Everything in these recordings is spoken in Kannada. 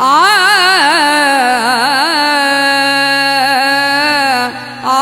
ಆ ಆ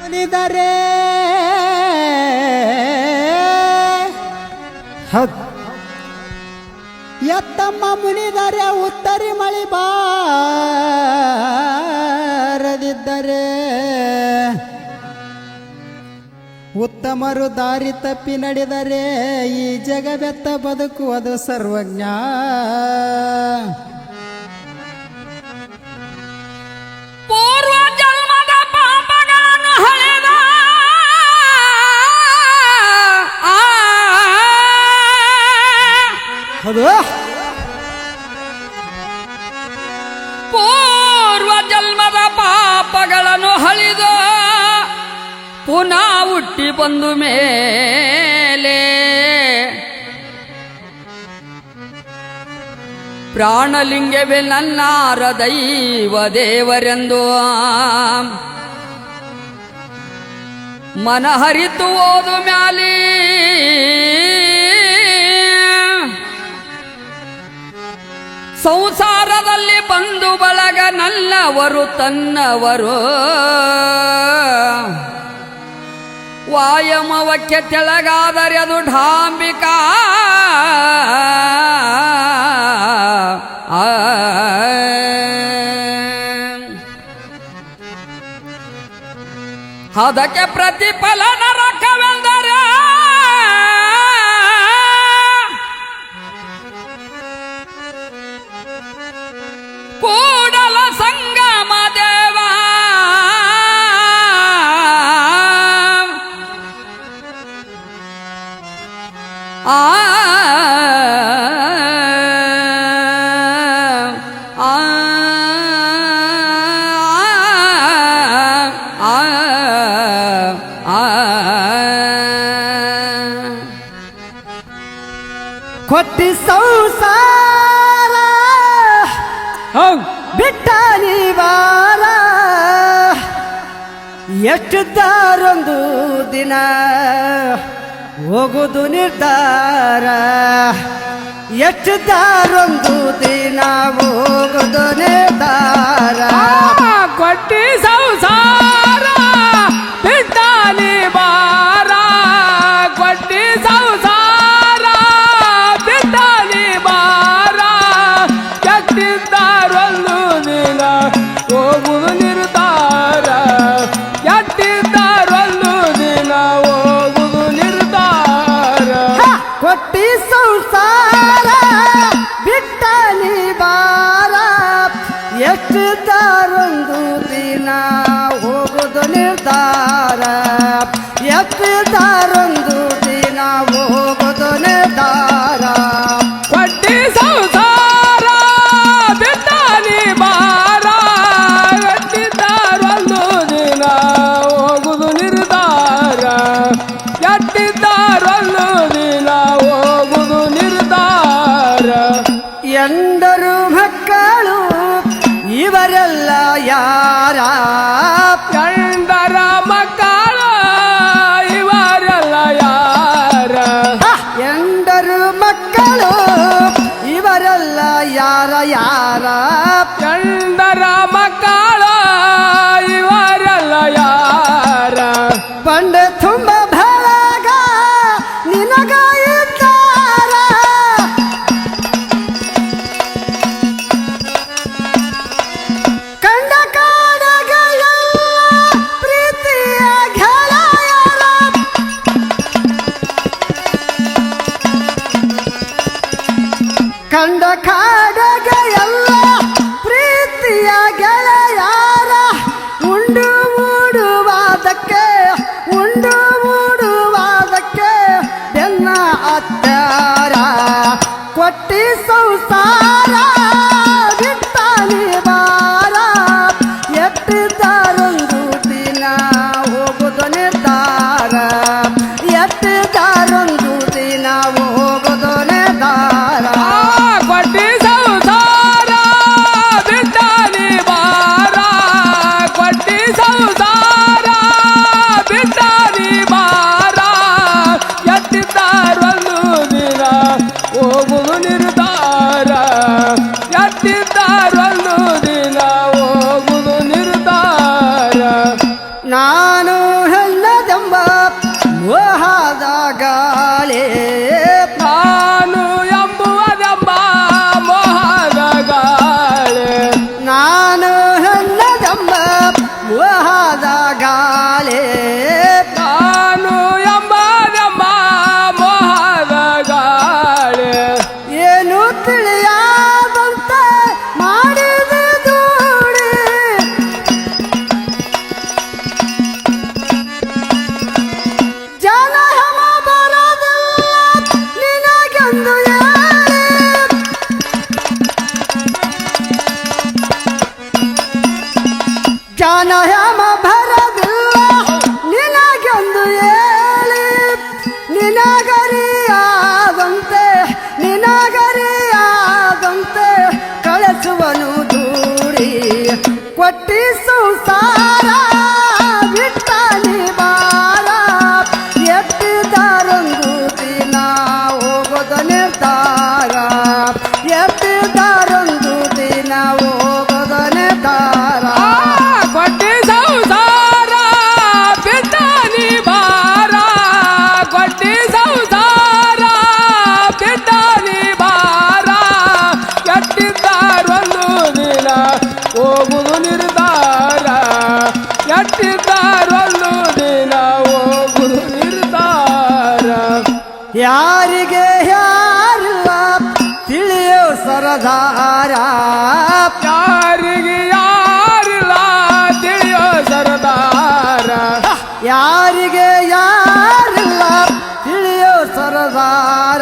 ಮುನಿದರೆ ಹೌದ್ ಎತ್ತಮ್ಮ ಮುನಿದರೆ ಉತ್ತರಿ ಮಳಿ ಬಾರದಿದ್ದರೆ ಉತ್ತಮರು ದಾರಿ ತಪ್ಪಿ ನಡೆದರೆ ಈ ಜಗವೆತ್ತ ಬದುಕುವುದು ಸರ್ವಜ್ಞ. ಪೂರ್ವ ಪುನಃ ಹುಟ್ಟಿ ಬಂದು ಮೇಲೆ. ಪ್ರಾಣಲಿಂಗವೇ ನನ್ನಾರ ದೈವ ದೇವರೆಂದು. ಮನ ಹರಿತು ಓದು ಮ್ಯಾಲಿ. ಸಂಸಾರದಲ್ಲಿ ಬಂದು ಬಳಗ ನನ್ನವರು ತನ್ನವರು. ವಾಯಮವಕ್ಕೆ ತೆಳಗಾದರೆ ಅದು ಢಾಂಬಿಕಾ. ಅದಕ್ಕೆ ಪ್ರತಿಫಲ ನರಕವೆಂದರೆ ಆ ಕೊಟ್ಟಿ ಸಂಸಾರ ಬಿಟ್ಟ ನೀವಾರ. ಎಷ್ಟು ದಾರೊಂದು ದಿನ. ಹೋಗುದು ನಿರ್ಧಾರ. ಎಷ್ಟು ದಾರೊಂದು ದಿನ ಹೋಗುದು ನಿರ್ಧಾರ. ಕೊಟ್ಟಿ ಸಂಸಾರ. ಕೊಟ್ಟಿ ಸಂಸಾರ காலே ಕೊಟ್ಟಿ ಸಂಸಾರ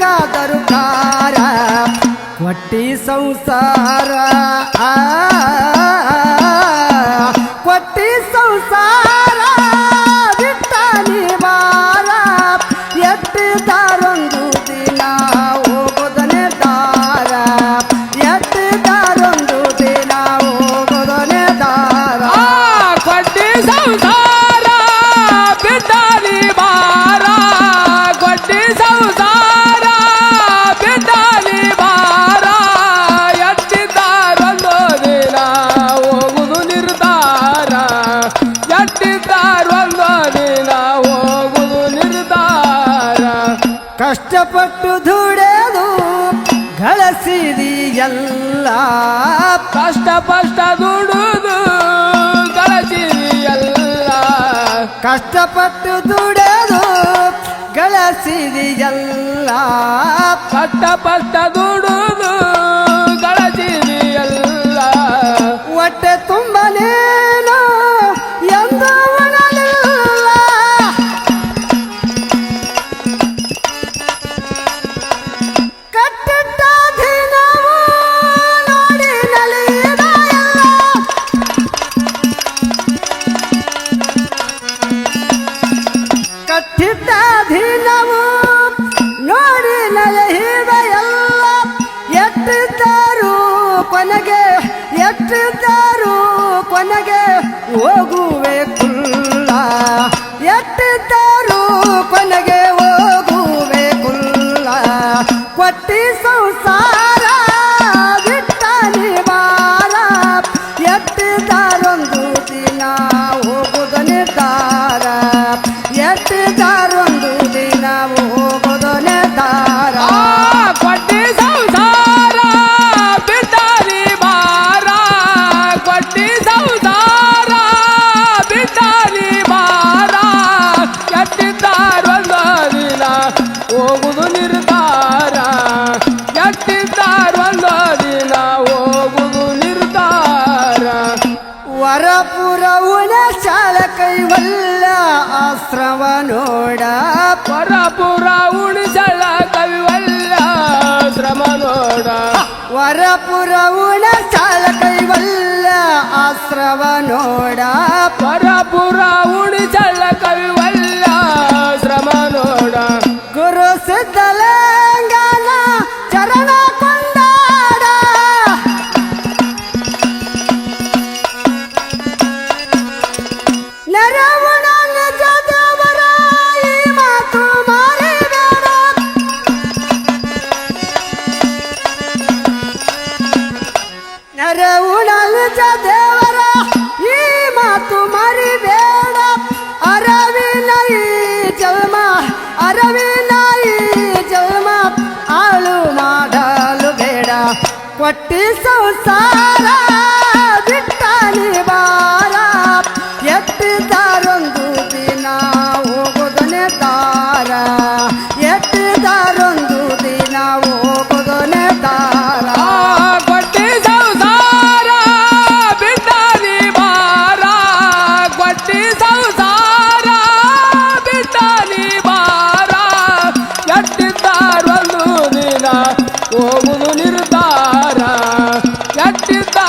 ಜಗದರು ಕಾರ ಕೊಟ್ಟಿ ಸಂಸಾರ ಆ ಕಷ್ಟಪಟ್ಟು ದುಡೆದು ಗಳಿಸಿದಿ ಎಲ್ಲ. ಕಷ್ಟ ಪಷ್ಟ ದುಡುದು ಗಳಿಸಿದಿ ಎಲ್ಲ. ಕಷ್ಟಪಟ್ಟು ದುಡೆದು ಗಳಿಸಿದಿ ಎಲ್ಲ. ಕಷ್ಟ ಪಷ್ಟ ದುಡುದು ಹೋಗುವೆ ಕುಲ್ಲ. ಎತ್ತಿದ್ದ ರೂಪನಗೆ ಹೋಗುವೆ ಕುಲ್ಲ. ಕೊಟ್ಟಿಸ ವರಪುರ ಉಣ ಚಾಳ ಕೈವಲ್ಯ ಆಶ್ರವ ನೋಡ ಪರಪುರ ಉಣಿಸಳ ಕವಿವಲ್ಲ ಶ್ರಮ ನೋಡ ಕೊಟ್ಟಿ ಸಂಸಾರ 赶紧打！